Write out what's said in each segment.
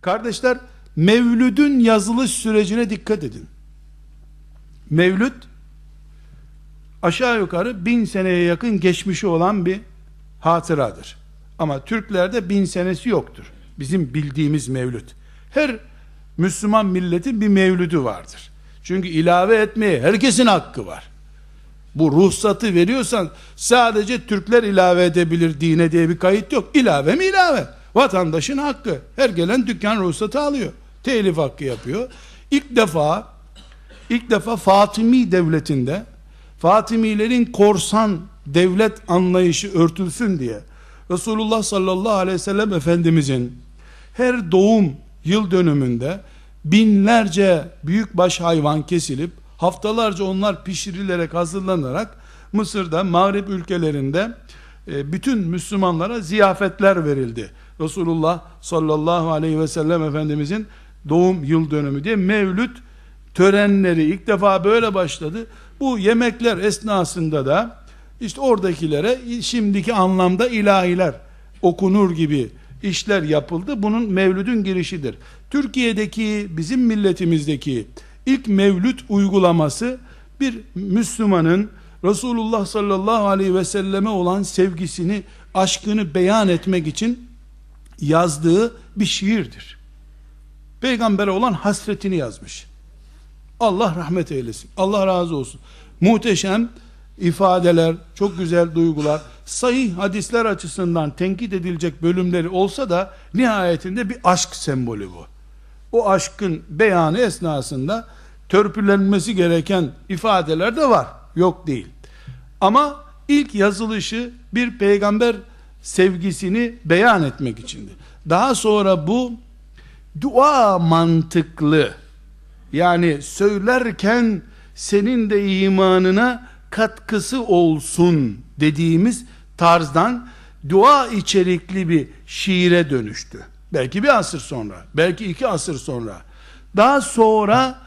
Kardeşler, Mevlüd'ün yazılış sürecine dikkat edin. Mevlüd, aşağı yukarı bin seneye yakın geçmişi olan bir hatıradır. Ama Türklerde bin senesi yoktur. Bizim bildiğimiz mevlüt. Her Müslüman milletin bir mevlüdü vardır. Çünkü ilave etmeye herkesin hakkı var. Bu ruhsatı veriyorsan sadece Türkler ilave edebilir dine diye bir kayıt yok. İlave mi ilave? Vatandaşın hakkı. Her gelen dükkan ruhsatı alıyor. Telif hakkı yapıyor. İlk defa ilk defa Fatimi devletinde Fatimilerin korsan devlet anlayışı örtülsün diye Resulullah sallallahu aleyhi ve sellem Efendimizin her doğum yıl dönümünde binlerce büyükbaş hayvan kesilip haftalarca onlar pişirilerek hazırlanarak Mısır'da Mağrip ülkelerinde bütün Müslümanlara ziyafetler verildi. Resulullah sallallahu aleyhi ve sellem Efendimizin doğum yıl dönümü diye mevlüt törenleri ilk defa böyle başladı. Bu yemekler esnasında da işte oradakilere şimdiki anlamda ilahiler okunur gibi işler yapıldı. Bunun mevlüdün girişidir. Türkiye'deki bizim milletimizdeki ilk mevlüt uygulaması bir Müslümanın Resulullah sallallahu aleyhi ve selleme olan sevgisini, aşkını beyan etmek için yazdığı bir şiirdir. Peygambere olan hasretini yazmış. Allah rahmet eylesin. Allah razı olsun. Muhteşem ifadeler, çok güzel duygular, sahih hadisler açısından tenkit edilecek bölümleri olsa da nihayetinde bir aşk sembolü bu. O aşkın beyanı esnasında törpülenmesi gereken ifadeler de var. Yok değil. Ama ilk yazılışı bir peygamber sevgisini beyan etmek içindi. Daha sonra bu dua mantıklı yani söylerken senin de imanına katkısı olsun dediğimiz tarzdan dua içerikli bir şiire dönüştü. Belki bir asır sonra, belki iki asır sonra. Daha sonra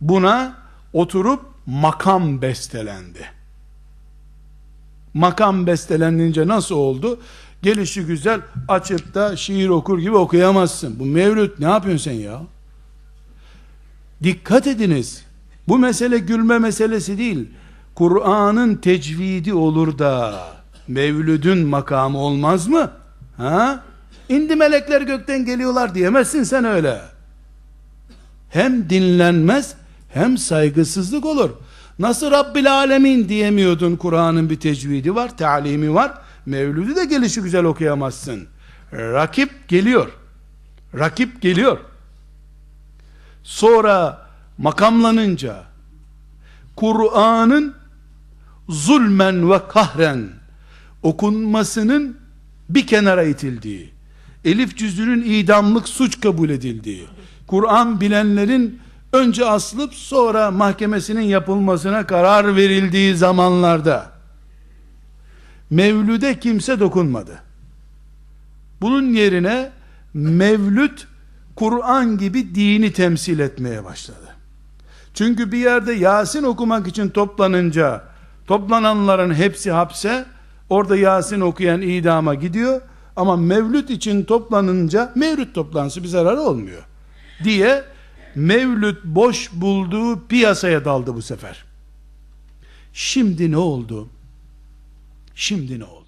buna oturup makam bestelendi. Makam bestelenince nasıl oldu? Gelişi güzel açıp da şiir okur gibi okuyamazsın. Bu mevlüt ne yapıyorsun sen ya? Dikkat ediniz. Bu mesele gülme meselesi değil. Kur'an'ın tecvidi olur da mevlüdün makamı olmaz mı? Ha? İndi melekler gökten geliyorlar diyemezsin sen öyle. Hem dinlenmez hem saygısızlık olur. Nasıl Rabbil Alemin diyemiyordun Kur'an'ın bir tecvidi var, talimi var. Mevlüdü de gelişi güzel okuyamazsın. Rakip geliyor. Rakip geliyor. Sonra makamlanınca Kur'an'ın zulmen ve kahren okunmasının bir kenara itildiği, elif cüzünün idamlık suç kabul edildiği, Kur'an bilenlerin önce asılıp sonra mahkemesinin yapılmasına karar verildiği zamanlarda mevlüde kimse dokunmadı. Bunun yerine mevlüt Kur'an gibi dini temsil etmeye başladı. Çünkü bir yerde Yasin okumak için toplanınca toplananların hepsi hapse orada Yasin okuyan idama gidiyor ama mevlüt için toplanınca mevlüt toplantısı bir zararı olmuyor diye mevlüt boş bulduğu piyasaya daldı bu sefer. Şimdi ne oldu? Şimdi ne oldu?